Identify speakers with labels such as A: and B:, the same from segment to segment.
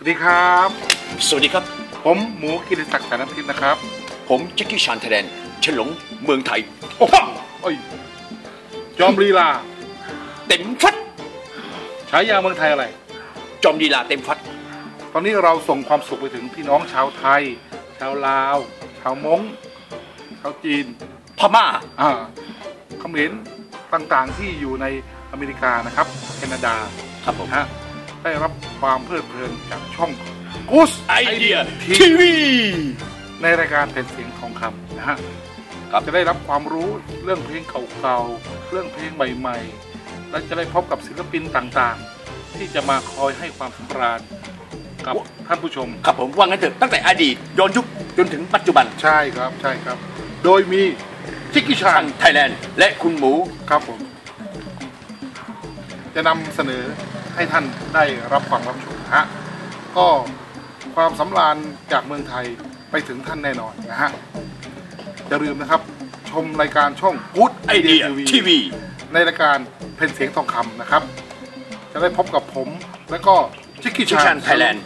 A: สวัสดีครับ
B: สวัสดีครับ
A: ผมหมูกิติศักดิ์สารพิษนะครับ
B: ผมแจ็คกี้ชานไทยแลนด์ฉลองเมืองไทย
A: โอ้โหโอ้ยจอมลีลา
B: เต็มฟัด
A: ฉายาเมืองไทยอะไร
B: จอมดีลาเต็มฟัด
A: ตอนนี้เราส่งความสุขไปถึงพี่น้องชาวไทย ชาวลาว ชาวม้งชาวจีน
B: พม่า
A: อ่าเขมรต่างๆที่อยู่ในอเมริกานะครับ แคนาดา
B: ครับผม
A: นะฮะ ได้รับความเพลิดเพลินจากช่อง Goose
B: ไอเดีย
A: ที
B: ทีวี
A: ในรายการเป็นเสียงทองคำนะฮะ
B: ครับ
A: จะได้รับความรู้เรื่องเพลงเก่าๆ เรื่องเพลงใหม่ๆ และจะได้พบกับศิลปินต่างๆ ที่จะมาคอยให้ความสำราญกับท่านผู้ชม
B: ครับผมว่างั้นเถอะตั้งแต่อดีตย้อนยุคจนถึงปัจจุบัน
A: ใช่ครับใช่ครับ โดยมีจิกกี้ชา
B: ทานงไทยแลนด์และคุณหมู
A: ครับผม จะนำเสนอ ให้ท่านได้รับความรับชมนะฮะก็ความสำราญจากเมืองไทยไปถึงท่านแน่นอนนะฮะอย่าลืมนะครับชมรายการช่อง Good
B: ไอเดีย
A: TV
B: ทีวี
A: ในรายการเพลงเสียงทองคำนะครับ จะได้พบกับผมและก็จิกกี้
B: ชิค
A: ชา
B: ชันไทยแลนด์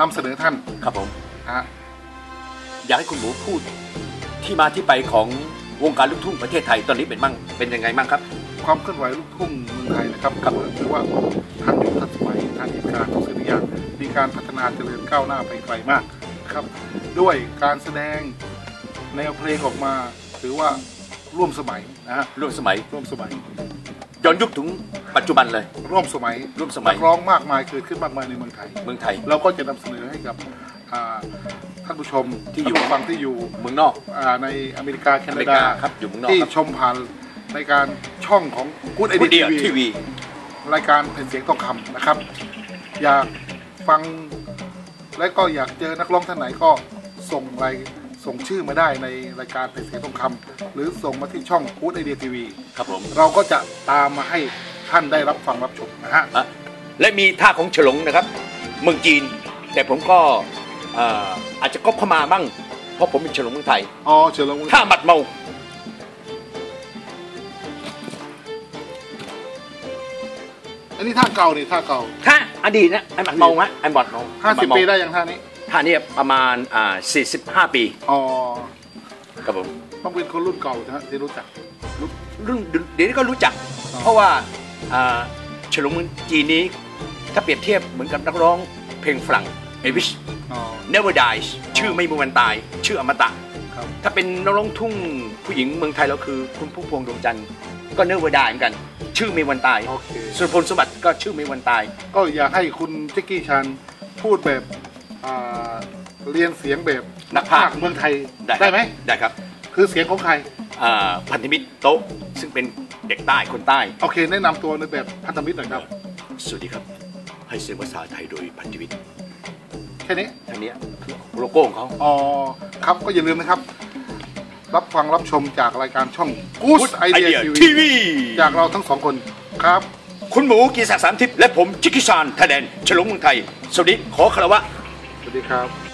A: นำเสนอท่าน
B: ครับผม
A: นะฮะ
B: อยากให้คุณหมูพูดที่มาที่ไปของวงการลูกทุ่งประเทศไทยตอนนี้เป็นมั่งเป็นยังไงมั่งครับ
A: ความเคลื่อนไหวลูกทุ่งเมืองไทยนะครับ
B: ครับ
A: ถือว่า ท่านอยู่ทันสมัยท่านเหตุการณ์ทุกสิ่งทุกอย่างมีการพัฒนาเจริญก้าวหน้าไปไกลมากนะครับ ด้วยการแสดงแนวเพลงออกมาถือว่าร่วมสมัยนะฮะ
B: ร่วมสมัย
A: ร่วมสมัย
B: ย้อนยุคถึงปัจจุบันเลย
A: ร่วมสมัย
B: ร่วมสมัย
A: นักร้องมากมายเกิดขึ้นมากมายในเมืองไทย
B: เมืองไทย
A: เราก็จะนำเสนอให้กับอ่าท่านผู้ชม
B: ที่อยู่
A: ท่านผู้ฟังที่อยู่
B: เมืองนอก
A: อ่าในอเมริกาแค
B: อเม
A: นา
B: ริ
A: ดา
B: กาครับอยู่เมืองนอก
A: ที่
B: ครับ
A: ชมผ่านในการช่องของ Good
B: คุณ
A: Idea
B: เดีย
A: TV
B: ทีวี
A: รายการเป็นเสียงทองคำนะครับ อยากฟังและก็อยากเจอนักร้องท่านไหนก็ส่งรายส่งชื่อมาได้ในรายการเป็นเสียงทองคำหรือส่งมาที่ช่อง Good Idea TV
B: ครับผม
A: เราก็จะตามมาให้ท่านได้รับฟังรับชมนะฮะ
B: อะและมีท่าของฉลงนะครับ เมืองจีน แต่ผมก็เอ่ออาจจะก็พม่าบ้างเพราะผมเป็นฉลงเมืองไทย
A: อ๋อเชิญลงมือ
B: ท่าหมัดเมา
A: อันนี้ท่าเก่านี่ท่าเก่า
B: ท่าอดีตนะไอ้หมัดเมาฮะไอ้หมัดเมา
A: ห้าสิบ
B: หมัเม
A: ปีได้ยังท่านี้
B: ท่านี้ประมาณอ่า45ปี
A: อ๋อ
B: ครับผม
A: ต้องเป็นคนรุ่นเก่านะฮะที่รู้จัก
B: รุ่นเดี๋ยวนี้ก็รู้จัก
A: อ๋อ
B: เพราะว่าอ่าฉลงเมืองจีนนี้ ถ้าเปรียบเทียบเหมือนกับนักร้องเพลงฝรั่งเอวิช
A: อ๋อ
B: Never Dies ชื่อไม่มีวันตาย ชื่ออมตะ
A: ครับ
B: ถ้าเป็นนักร้องทุ่งผู้หญิงเมืองไทยเราคือ คุณพุ่มพวงดวงจันทร์ ก็เนอร์เวอร์ดายเหมือนกัน ชื่อมีวันตาย
A: โอเค
B: ส่วนพลสมบัติก็ชื่อมีวันตาย
A: ก็อยากให้คุณแจ็กกี้ชันพูดแบบอ่าเรียนเสียงแบบ
B: นักพากย์
A: เมืองไทย
B: ได้
A: ได้ไหม
B: ได้ครับ
A: คือเสียงของใคร
B: อ่าพันธมิตรโต๊ะซึ่งเป็นเด็กใต้คนใต้
A: โอเค แนะนำตัวในแบบพันธมิตรหน่อยครับ
B: สวัสดีครับ ให้เสียงภาษาไทยโดยพันธมิตร
A: แค่นี้
B: ทั้งนี้คือโลโก้ของเขา
A: อ๋อครับก็อย่าลืมนะครับ รับฟังรับชมจากรายการช่อง Goose Idea
B: ที
A: TV
B: วี
A: จากเราทั้งสองคนครับ
B: คุณหมูกีศักดิ์สามทิพย์และผม จิกกิชานไทยแลนด์ฉลองเมืองไทย สวัสดีขอคารวะ
A: สวัสดีครับ